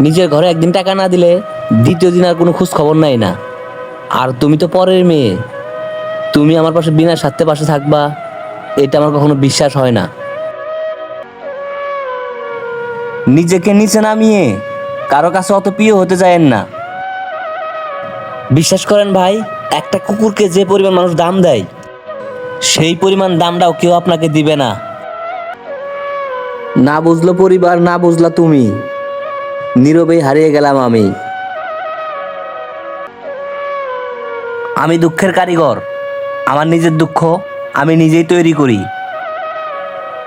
নিজের ঘরে একদিন টাকা না দিলে দ্বিতীয় দিন আর কোনো খোঁজ খবর নাই না। আর তুমি তো পরের মেয়ে। তুমি আমার পাশে বিনা স্বার্থে পাশে থাকবা, এটা আমার কখনো বিশ্বাস হয় না। নিজেকে নিচে নামিয়ে কারও কাছে অত প্রিয় হতে চায়েন না। বিশ্বাস করেন ভাই, একটা কুকুরকে যে পরিমাণ মানুষ দাম দেয়, সেই পরিমাণ দামটাও কেউ আপনাকে দিবে না। না বুঝলো পরিবার, না বুঝলা তুমি। নীরবেই হারিয়ে গেলাম আমি। আমি দুঃখের কারিগর। আমার নিজের দুঃখ আমি নিজেই তৈরি করি।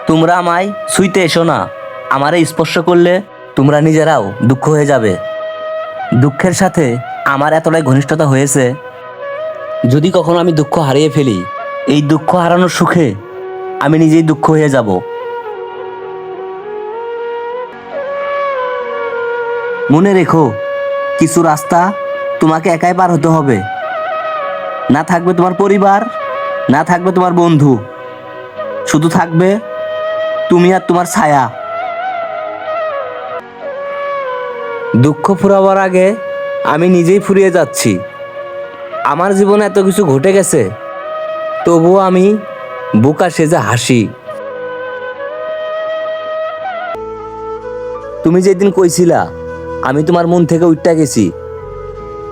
তোমরা আমায় ছুঁইতে এসো না। আমারে স্পর্শ করলে তোমরা নিজেরাও দুঃখ হয়ে যাবে। দুঃখের সাথে আমার এতটাই ঘনিষ্ঠতা হয়েছে, যদি কখনো আমি দুঃখ হারিয়ে ফেলি, এই দুঃখ হারানোর সুখে আমি নিজেই দুঃখ হয়ে যাব। মনে রেখো, কিছু রাস্তা তোমাকে একাই পার হতে হবে। না থাকবে তোমার পরিবার, না থাকবে তোমার বন্ধু। শুধু থাকবে তুমি আর তোমার ছায়া। দুঃখ ফুরাবার আগে আমি নিজেই ফুরিয়ে যাচ্ছি। আমার জীবনে এত কিছু ঘটে গেছে, তবুও আমি বোকা সেজে হাসি। তুমি যেদিন কইছিলা আমি তোমার মন থেকে উঠটা গেছি।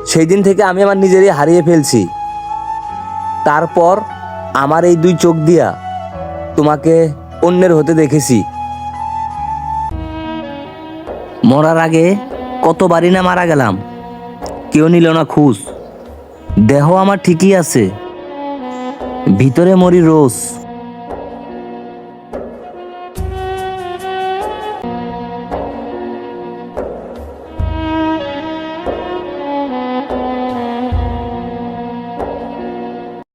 সেই দিন থেকে আমি আমার নিজেরই হারিয়ে ফেলছি। তারপর আমার এই দুই চোখ দিয়া তোমাকে অন্যের হতে দেখেছি। মরার আগে কতবারই না মারা গেলাম। কেউ নিল না খুশ দেহ আমার ঠিকই আছে। ভিতরে মরি রোজ।